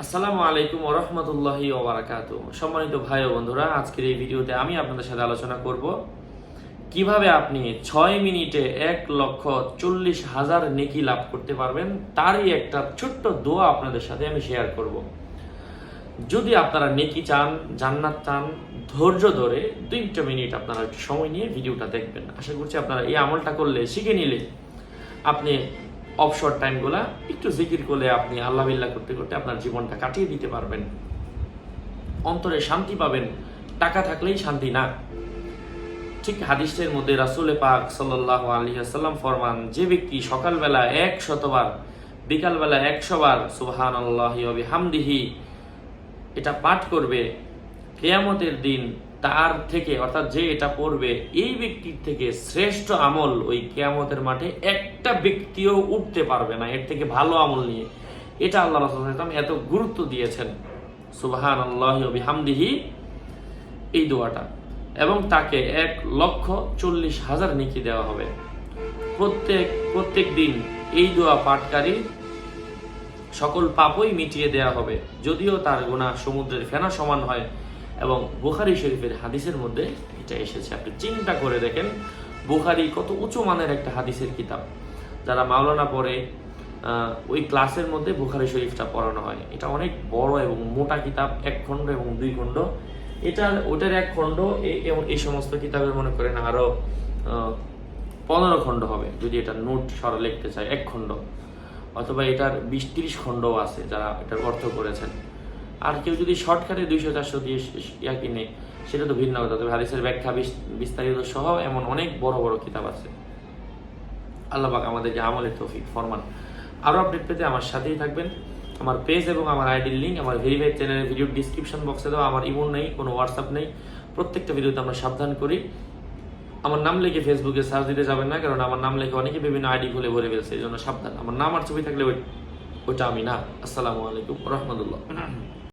আসসালামু আলাইকুম ওরহমতুল্লাহি ওবরাকাত সম্মানিত ভাই ও বন্ধুরা, আজকের এই ভিডিওতে আমি আপনাদের সাথে আলোচনা করব কীভাবে আপনি ছয় মিনিটে এক লক্ষ চল্লিশ হাজার নেকি লাভ করতে পারবেন, তারই একটা ছোট্ট দোয়া আপনাদের সাথে আমি শেয়ার করব। যদি আপনারা নেকি চান, জান্নাত চান, ধৈর্য ধরে দুইটা মিনিট আপনারা একটু সময় নিয়ে ভিডিওটা দেখবেন। আশা করছি আপনারা এই আমলটা করলে, শিখে নিলে আপনি অবসর টাইমগুলা একটু জিকির করলে আপনি আল্লাহ বিল্লাহ করতে করতে আপনার জীবনটা কাটিয়ে দিতে পারবেন। অন্তরে শান্তি পাবেন, টাকা থাকলেই শান্তি না। ঠিক হাদিসের মধ্যে রাসুলে পাক সাল্লাহ আলী আসাল্লাম ফরমান, যে ব্যক্তি সকালবেলা এক শতবার বিকালবেলা একশো বার সুবহান আল্লাহ হামদিহি এটা পাঠ করবে কেয়ামতের দিন তার থেকে, অর্থাৎ যে এটা পড়বে, এই ব্যক্তির থেকে শ্রেষ্ঠ আমল ওই কেয়ামতের মাঠে একটা ব্যক্তিও উঠতে পারবে না, এর থেকে ভালো আমল নিয়ে। এটা আল্লাহ রসুলাম এত গুরুত্ব দিয়েছেন। সুবাহান আল্লাহ হামদিহি এই দোয়াটা। এবং তাকে এক লক্ষ চল্লিশ হাজার নিকি দেওয়া হবে। প্রত্যেক প্রত্যেক দিন এই দোয়া পাঠকারী সকল পাপই মিটিয়ে দেয়া হবে। যদিও তার গুণা সমুদ্রের ফেনা সমান হয় এবং বুখারি শরীফের হাদিসের মধ্যে এটা এসেছে। আপনি চিন্তা করে দেখেন বুখারি কত উঁচু মানের একটা হাদিসের কিতাব। যারা মাওলানা পড়ে ওই ক্লাসের মধ্যে বুখারি শরীফটা পড়ানো হয়। এটা অনেক বড় এবং মোটা কিতাব এক খণ্ড এবং দুই খণ্ড। এটার ওটার এক খণ্ড এই সমস্ত কিতাবের মনে করেন আরও আহ, পনেরো খণ্ড হবে যদি এটা নোট সরা লিখতে চায় এক খণ্ড। অথবা এটার বিশ তিরিশ খণ্ডও আছে যারা এটার অর্থ করেছেন। আর কেউ যদি শর্টকাটে দুইশো, চারশো দিয়ে ইয়া কিনে, সেটা তো ভিন্ন কথা। তবে হাদিসের ব্যাখ্যা বিস্তারিত সহ এমন অনেক বড় বড় কিতাব আছে। আল্লাহ পাক আমাদেরকে আমলের তৌফিক ফরমান। আরও আপডেট পেতে আমার সাথেই থাকবেন। আমার পেজ এবং আমার আইডির লিঙ্ক আমার ভেরিফাইড চ্যানেলের ভিডিও ডিসক্রিপশন বক্সে দেওয়া। আমার ইমোন নেই, কোনো হোয়াটসঅ্যাপ নেই। প্রত্যেকটা ভিডিওতে আমরা সাবধান করি। আমার নাম লিখে ফেসবুকে সার্চ দিতে যাবেন না, কারণ আমার নাম লিখে অনেকে বিভিন্ন আইডি খুলে ভরে ফেলছে এই জন্য সাবধান। আমার নাম আর ছবি থাকলে ওই, ওইটা আমি না। আসসালামু আলাইকুম রহমতুল্লাহ।